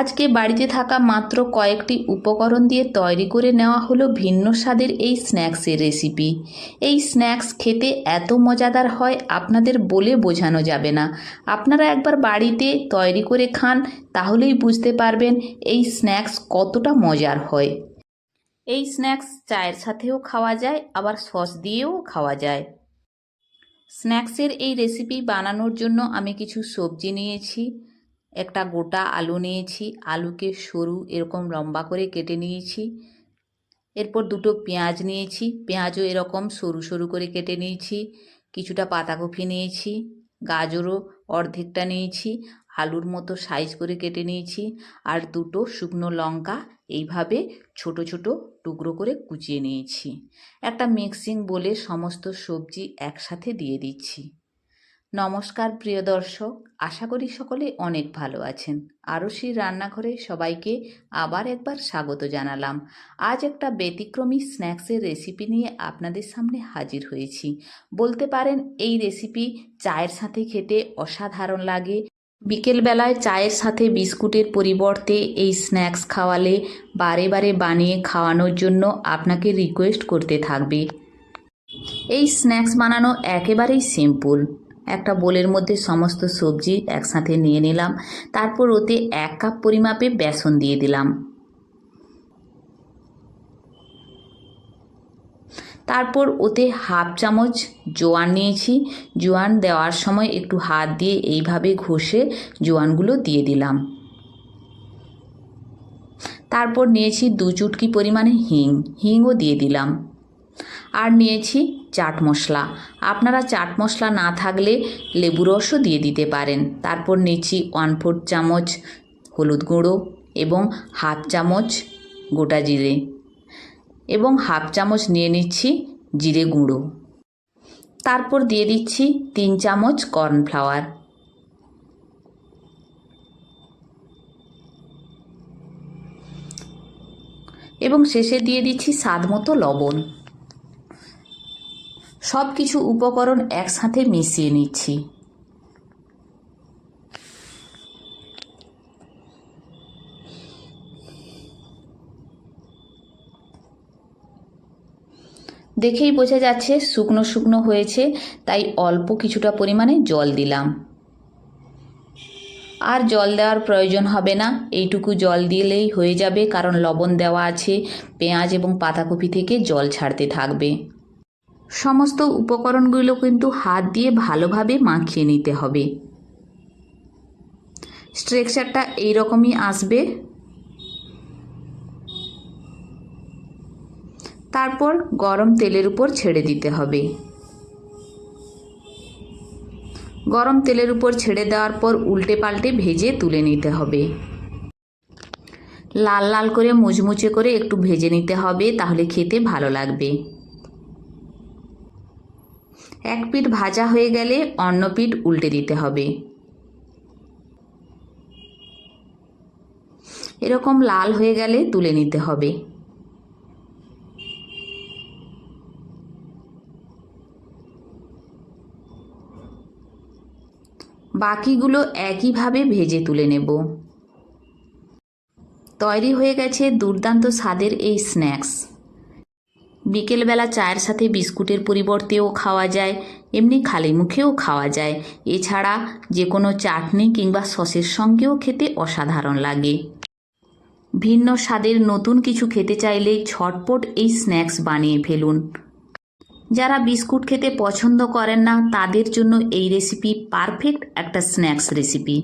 আজকে বাড়িতে থাকা মাত্র কয়েকটি উপকরণ দিয়ে তৈরি করে নেওয়া হলো ভিন্ন স্বাদের এই স্ন্যাক্সের রেসিপি। এই স্ন্যাক্স খেতে এত মজাদার হয়, আপনাদের বলে বোঝানো যাবে না। আপনারা একবার বাড়িতে তৈরি করে খান, তাহলেই বুঝতে পারবেন এই স্ন্যাক্স কতটা মজার হয়। এই স্ন্যাক্স চায়ের সাথেও খাওয়া যায়, আবার সস দিয়েও খাওয়া যায়। স্ন্যাক্সের এই রেসিপি বানানোর জন্য আমি কিছু সবজি নিয়েছি। একটা গোটা আলু নিয়েছি, আলুকে সরু এরকম লম্বা করে কেটে নিয়েছি। এরপর দুটো পেঁয়াজ নিয়েছি, পেঁয়াজও এরকম সরু সরু করে কেটে নিয়েছি। কিছুটা পাতাকপি নিয়েছি, গাজরও অর্ধেকটা নিয়েছি, আলুর মতো সাইজ করে কেটে নিয়েছি আর দুটো শুকনো লঙ্কা এইভাবে ছোট ছোট টুকরো করে কুচিয়ে নিয়েছি। একটা মিক্সিং বলে সমস্ত সবজি একসাথে দিয়ে দিচ্ছি। নমস্কার, প্রিয় দর্শক। আশা করি সকলে অনেক ভালো আছেন। আরশির রান্নাঘরে সবাইকে আবার একবার স্বাগত জানালাম। আজ একটা ব্যতিক্রমী স্ন্যাক্সের রেসিপি নিয়ে আপনাদের সামনে হাজির হয়েছি। বলতে পারেন, এই রেসিপি চায়ের সাথে খেতে অসাধারণ লাগে। বিকেলবেলায় চায়ের সাথে বিস্কুটের পরিবর্তে এই স্ন্যাক্স খাওয়ালে বারে বারে বানিয়ে খাওয়ানোর জন্য আপনাকে রিকোয়েস্ট করতে থাকবে। এই স্ন্যাক্স বানানো একেবারেই সিম্পল। একটা বোলের মধ্যে সমস্ত সবজি একসাথে নিয়ে নিলাম। তারপর ওতে এক কাপ পরিমাপে বেসন দিয়ে দিলাম। তারপর ওতে হাফ চামচ জোয়ান নিয়েছি। জোয়ান দেওয়ার সময় একটু হাত দিয়ে এইভাবে ঘষে জোয়ানগুলো দিয়ে দিলাম। তারপর নিয়েছি দু চুটকি পরিমাণে হিং। হিংও দিয়ে দিলাম। আর নিয়েছি চাট মশলা। আপনারা চাট মশলা না থাকলে লেবু রসও দিয়ে দিতে পারেন। তারপর নিয়েছি ওয়ান ফোর্থ চামচ হলুদ গুঁড়ো এবং হাফ চামচ গোটা জিরে এবং হাফ চামচ নিয়ে নিচ্ছি জিরে গুঁড়ো। তারপর দিয়ে দিচ্ছি তিন চামচ কর্নফ্লাওয়ার। এবং শেষে দিয়ে দিচ্ছি স্বাদ মতো লবণ। সব কিছু উপকরণ একসাথে মিশিয়ে নিচ্ছি। দেখেই বোঝা যাচ্ছে শুকনো শুকনো হয়েছে, তাই অল্প কিছুটা পরিমাণে জল দিলাম। আর জল দেওয়ার প্রয়োজন হবে না, এইটুকু জল দিলেই হয়ে যাবে, কারণ লবণ দেওয়া আছে, পেঁয়াজ এবং পাতাকপি থেকে জল ছাড়তে থাকবে। সমস্ত উপকরণগুলো কিন্তু হাত দিয়ে ভালোভাবে মাখিয়ে নিতে হবে। স্ট্রেকচারটা এইরকমই আসবে। তারপর গরম তেলের উপর ছেড়ে দিতে হবে। গরম তেলের উপর ছেড়ে দেওয়ার পর উল্টে পাল্টে ভেজে তুলে নিতে হবে। লাল লাল করে মুচমুচে করে একটু ভেজে নিতে হবে, তাহলে খেতে ভালো লাগবে। এক পিঠ ভাজা হয়ে গেলে অন্য পিঠ উল্টে দিতে হবে। এরকম লাল হয়ে গেলে তুলে নিতে হবে। বাকিগুলো একইভাবে ভেজে তুলে নেব। তৈরি হয়ে গেছে দুর্দান্ত স্বাদের এই স্ন্যাক্স। বিকেলবেলা চায়ের সাথে বিস্কুটের পরিবর্তেও খাওয়া যায়, এমনি খালি মুখেও খাওয়া যায়। এছাড়া যে কোনো চাটনি কিংবা সসের সঙ্গেও খেতে অসাধারণ লাগে। ভিন্ন স্বাদের নতুন কিছু খেতে চাইলে ঝটপট এই স্ন্যাক্স বানিয়ে ফেলুন। যারা বিস্কুট খেতে পছন্দ করেন না, তাদের জন্য এই রেসিপি পারফেক্ট একটা স্ন্যাক্স রেসিপি।